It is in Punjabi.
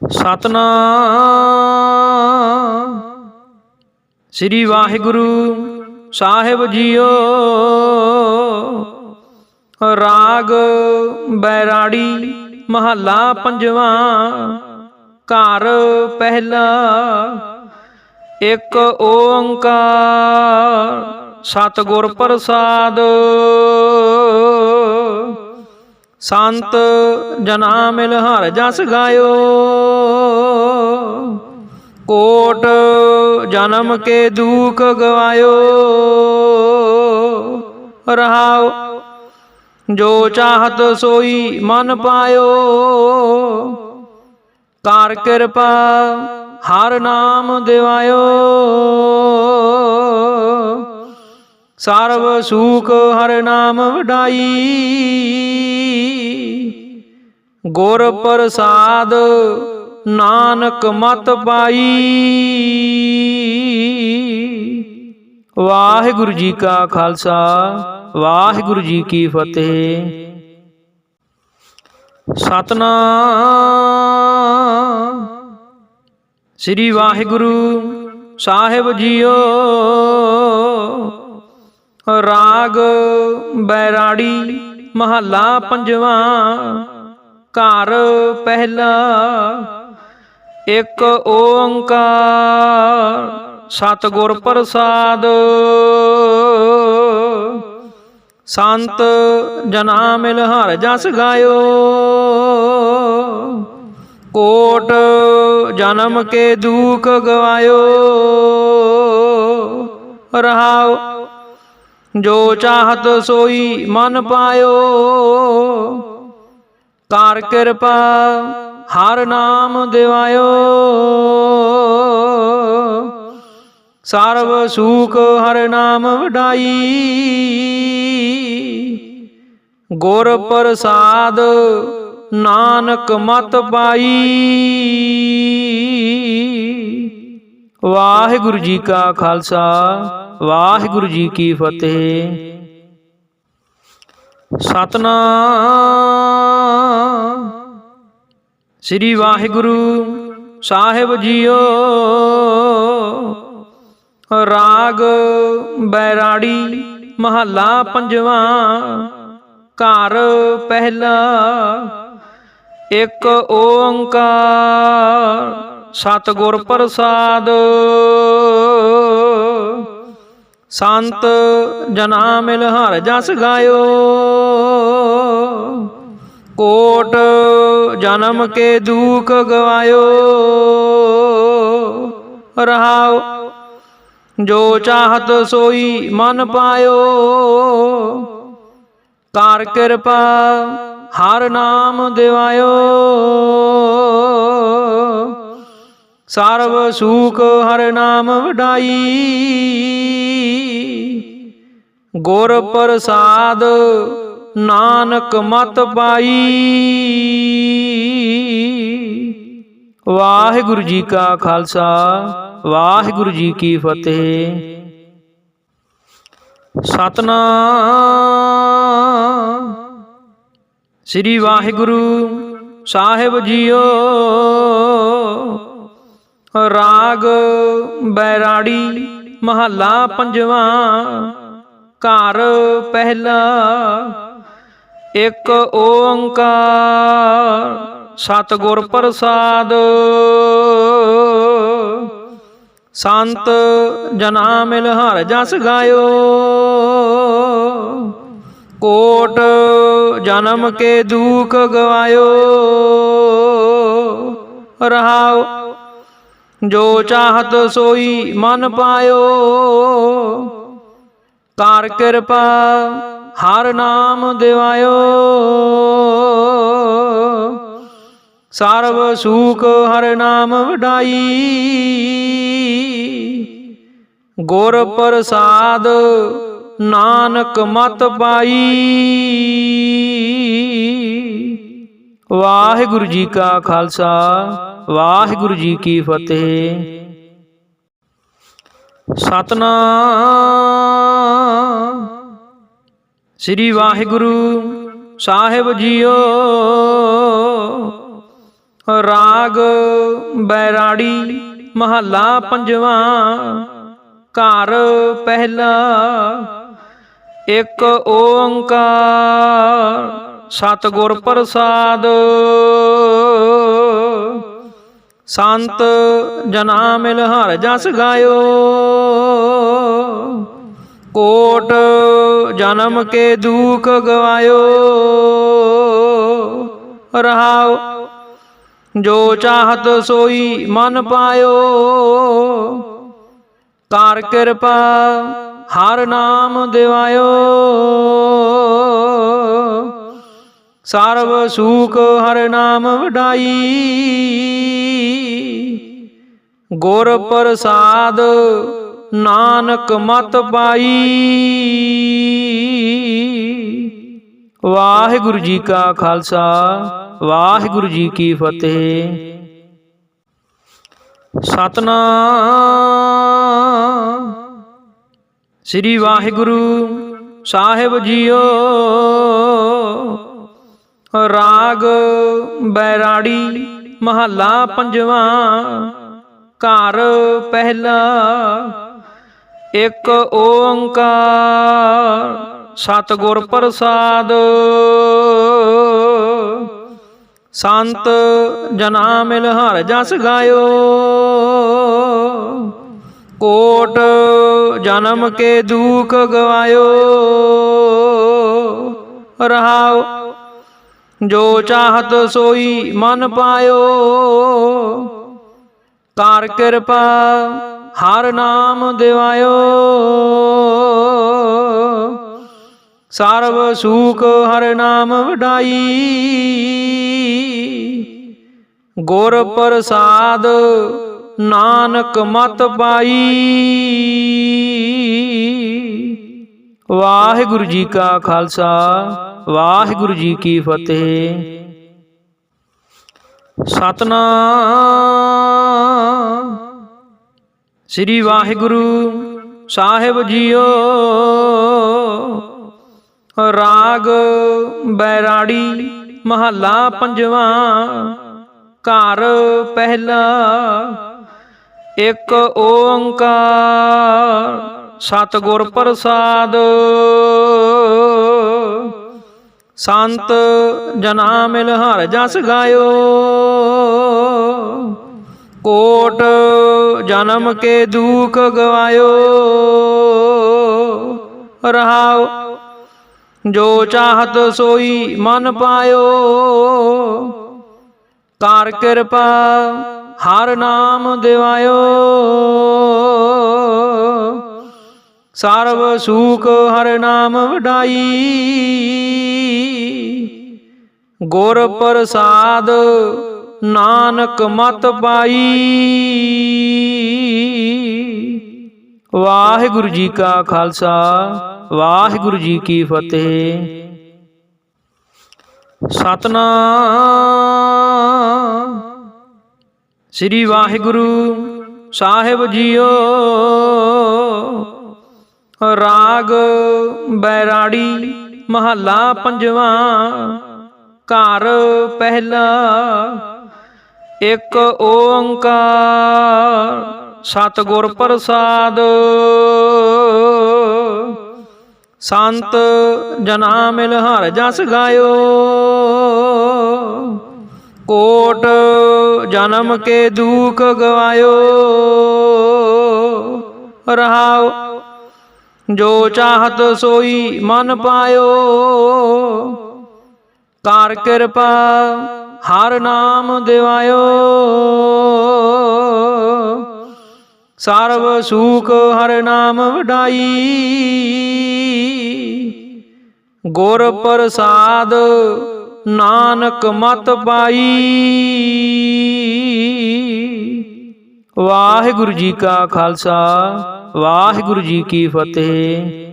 ਸਤਨਾਮ। ਸ੍ਰੀ ਵਾਹਿਗੁਰੂ ਸਾਹਿਬ ਜੀਓ। ਰਾਗ ਬੈਰਾੜੀ ਮਹੱਲਾ ਪੰਜਵਾਂ। ਘਰ ਪਹਿਲਾ। ਇੱਕ ਓੰਕਾਰ ਸਤਿਗੁਰ ਪ੍ਰਸਾਦ। ਸੰਤ ਜਨਾ ਮਿਲ ਹਰ ਜਸ ਗਾਇਓ। ਕੋਟ ਜਨਮ ਕੇ ਦੁਖ ਗਵਾਇਓ। ਰਹਾਉ, ਜੋ ਚਾਹਤ ਸੋਈ ਮਨ ਪਾਇਓ। ਕਰ ਕਿਰਪਾ ਹਰ ਨਾਮ ਦਿਵਾਇਓ। ਸਰਬ ਸੂਖ ਹਰ ਨਾਮ ਵਡਾਈ। ਗੁਰ ਪ੍ਰਸਾਦ ਨਾਨਕ ਮਤ ਪਾਈ। ਵਾਹਿਗੁਰੂ ਜੀ ਕਾ ਖਾਲਸਾ, ਵਾਹਿਗੁਰੂ ਜੀ ਕੀ ਫਤਿਹ। ਸਤਨਾਮ। ਸ੍ਰੀ ਵਾਹਿਗੁਰੂ ਸਾਹਿਬ ਜੀਓ। ਰਾਗ ਬੈਰਾੜੀ ਮਹੱਲਾ ਪੰਜਵਾਂ। ਘਰ ਪਹਿਲਾ, ਇੱਕ ਓੰਕਾਰ, ਸਤਿਗੁਰ ਪ੍ਰਸਾਦ। ਸੰਤ ਜਨਾ ਮਿਲ ਹਰ ਜਸ ਗਾਇਓ। ਕੋਟ ਜਨਮ ਕੇ ਦੁਖ ਗਵਾਇਓ। ਰਹਾਉ ਜੋ ਚਾਹਤ ਸੋਈ ਮਨ ਪਾਇਓ। ਕਰ ਕਿਰਪਾ ਹਰ ਨਾਮ ਦਿਵਾਇਓ। ਸਰਬ ਸੂਖ ਹਰ ਨਾਮ ਵਡਾਈ। ਗੁਰ ਪ੍ਰਸਾਦ ਨਾਨਕ ਮਤ ਪਾਈ। ਵਾਹਿਗੁਰੂ ਜੀ ਕਾ ਖਾਲਸਾ। ਵਾਹਿਗੁਰੂ ਜੀ ਕੀ ਫਤਿਹ। ਸਤਨਾਮ। ਸ੍ਰੀ ਵਾਹਿਗੁਰੂ ਸਾਹਿਬ ਜੀਓ। ਰਾਗ ਬੈਰਾੜੀ ਮਹੱਲਾ ਪੰਜਵਾਂ। ਘਰ ਪਹਿਲਾ। ਇੱਕ ਓੰਕਾਰ। ਸਤਿਗੁਰ ਪ੍ਰਸਾਦ। ਸੰਤ ਜਨਾ ਮਿਲ ਹਰ ਜਸ ਗਾਇਓ। ਕੋਟ ਜਨਮ ਕੇ ਦੁਖ ਗਵਾਇਓ। ਰਹਾਉ, ਜੋ ਚਾਹਤ ਸੋਈ ਮਨ ਪਾਇਓ। ਕਰ ਕਿਰਪਾ ਹਰ ਨਾਮ ਦਿਵਾਇਓ। ਸਰਬ ਸੂਖ ਹਰ ਨਾਮ ਵਡਾਈ। ਗੁਰ ਪ੍ਰਸਾਦ ਨਾਨਕ ਮਤ ਪਾਈ। ਵਾਹਿਗੁਰੂ ਜੀ ਕਾ ਖਾਲਸਾ, ਵਾਹਿਗੁਰੂ ਜੀ ਕੀ ਫਤਿਹ। ਸਤਨਾਮ। ਸ੍ਰੀ ਵਾਹਿਗੁਰੂ ਸਾਹਿਬ ਜੀਓ। ਰਾਗ ਬੈਰਾੜੀ ਮਹੱਲਾ ਪੰਜਵਾਂ, ਘਰ ਪਹਿਲਾ, ਇੱਕ ਓੰਕਾਰ ਸਤਿਗੁਰ ਪ੍ਰਸਾਦ। ਸੰਤ ਜਨਾ ਮਿਲ ਹਰ ਜਸ ਗਾਇਓ, ਕੋਟ ਜਨਮ ਕੇ ਦੁਖ ਗਵਾਇਓ। ਰਹਾਉ ਜੋ ਚਾਹਤ ਸੋਈ ਮਨ ਪਾਇਓ। ਕਰ ਕਿਰਪਾ ਹਰ ਨਾਮ ਦਿਵਾਇਓ। ਸਰਬ ਸੂਖ ਹਰ ਨਾਮ ਵਡਾਈ। ਗੁਰ ਪ੍ਰਸਾਦ ਨਾਨਕ ਮਤ ਪਾਈ। ਵਾਹਿਗੁਰੂ ਜੀ ਕਾ ਖਾਲਸਾ। ਵਾਹਿਗੁਰੂ ਜੀ ਕੀ ਫਤਿਹ। ਸਤਨਾਮ। ਸ੍ਰੀ ਵਾਹਿਗੁਰੂ ਸਾਹਿਬ ਜੀਓ। ਰਾਗ ਬੈਰਾੜੀ ਮਹੱਲਾ ਪੰਜਵਾਂ। ਘਰ ਪਹਿਲਾ। ਇੱਕ ਓੰਕਾਰ। ਸਤਿਗੁਰ ਪ੍ਰਸਾਦ। ਸੰਤ ਜਨਾ ਮਿਲ ਹਰ ਜਸ ਗਾਇਓ। ਕੋਟ ਜਨਮ ਕੇ ਦੁਖ ਗਵਾਇਓ। ਰਹਾਉ ਜੋ ਚਾਹਤ ਸੋਈ ਮਨ ਪਾਇਓ। ਕਰ ਕਿਰਪਾ ਹਰ ਨਾਮ ਦਿਵਾਇਓ। ਸਰਬ ਸੂਖ ਹਰ ਨਾਮ ਵਡਾਈ। ਗੁਰ ਪ੍ਰਸਾਦ ਨਾਨਕ ਮਤ ਪਾਈ। ਵਾਹਿਗੁਰੂ ਜੀ ਕਾ ਖਾਲਸਾ, ਵਾਹਿਗੁਰੂ ਜੀ ਕੀ ਫਤਿਹ। ਸਤਨਾਮ। ਸ੍ਰੀ ਵਾਹਿਗੁਰੂ ਸਾਹਿਬ ਜੀਓ। ਰਾਗ ਬੈਰਾੜੀ ਮਹੱਲਾ ਪੰਜਵਾਂ। ਘਰ ਪਹਿਲਾ, ਇੱਕ ਓੰਕਾਰ ਸਤਿਗੁਰ ਪ੍ਰਸਾਦ। ਸੰਤ ਜਨਾ ਮਿਲ ਹਰ ਜਸ ਗਾਇਓ। ਕੋਟ ਜਨਮ ਕੇ ਦੁਖ ਗਵਾਇਓ। ਰਹਾਉ ਜੋ ਚਾਹਤ ਸੋਈ ਮਨ ਪਾਇਓ। ਕਰ ਕਿਰਪਾ ਹਰ ਨਾਮ ਦਿਵਾਇਓ। ਸਰਬ ਸੂਖ ਹਰ ਨਾਮ ਵਡਾਈ। ਗੁਰ ਪ੍ਰਸਾਦ ਨਾਨਕ ਮਤ ਪਾਈ। ਵਾਹਿਗੁਰੂ ਜੀ ਕਾ ਖਾਲਸਾ। ਵਾਹਿਗੁਰੂ ਜੀ ਕੀ ਫਤਿਹ। ਸਤਨਾਮ। ਸ੍ਰੀ ਵਾਹਿਗੁਰੂ ਸਾਹਿਬ ਜੀਓ। ਰਾਗ ਬੈਰਾੜੀ ਮਹੱਲਾ ਪੰਜਵਾਂ। ਘਰ ਪਹਿਲਾ। ਇੱਕ ਓੰਕਾਰ। ਸਤਿਗੁਰ ਪ੍ਰਸਾਦ। ਸੰਤ ਜਨਾ ਮਿਲ ਹਰ ਜਸ ਗਾਇਓ। ਕੋਟ ਜਨਮ ਕੇ ਦੁਖ ਗਵਾਇਓ। ਰਹਾਉ ਜੋ ਚਾਹਤ ਸੋਈ ਮਨ ਪਾਇਓ। ਕਰ ਕਿਰਪਾ ਹਰ ਨਾਮ ਦਿਵਾਇਓ। ਸਰਬ ਸੂਖ ਹਰ ਨਾਮ ਵਡਾਈ। ਗੁਰ ਪ੍ਰਸਾਦ ਨਾਨਕ ਮਤ ਪਾਈ। ਵਾਹਿਗੁਰੂ ਜੀ ਕਾ ਖਾਲਸਾ, ਵਾਹਿਗੁਰੂ ਜੀ ਕੀ ਫਤਿਹ। ਸਤਨਾਮ। ਸ੍ਰੀ ਵਾਹਿਗੁਰੂ ਸਾਹਿਬ ਜੀਓ। ਰਾਗ ਬੈਰਾੜੀ ਮਹੱਲਾ ਪੰਜਵਾਂ, ਘਰ ਪਹਿਲਾ, ਇੱਕ ਓੰਕਾਰ ਸਤਿਗੁਰ ਪ੍ਰਸਾਦ। ਸੰਤ ਜਨਾ ਮਿਲ ਹਰ ਜਸ ਗਾਇਓ, ਕੋਟ ਜਨਮ ਕੇ ਦੁਖ ਗਵਾਇਓ। ਰਹਾਉ ਜੋ ਚਾਹਤ ਸੋਈ ਮਨ ਪਾਇਓ। ਕਰ ਕਿਰਪਾ ਹਰ ਨਾਮ ਦਿਵਾਇਓ। ਸਰਬ ਸੂਖ ਹਰ ਨਾਮ ਵਡਾਈ। ਗੁਰ ਪ੍ਰਸਾਦ ਨਾਨਕ ਮਤ ਪਾਈ। ਵਾਹਿਗੁਰੂ ਜੀ ਕਾ ਖਾਲਸਾ। ਵਾਹਿਗੁਰੂ ਜੀ ਕੀ ਫਤਿਹ।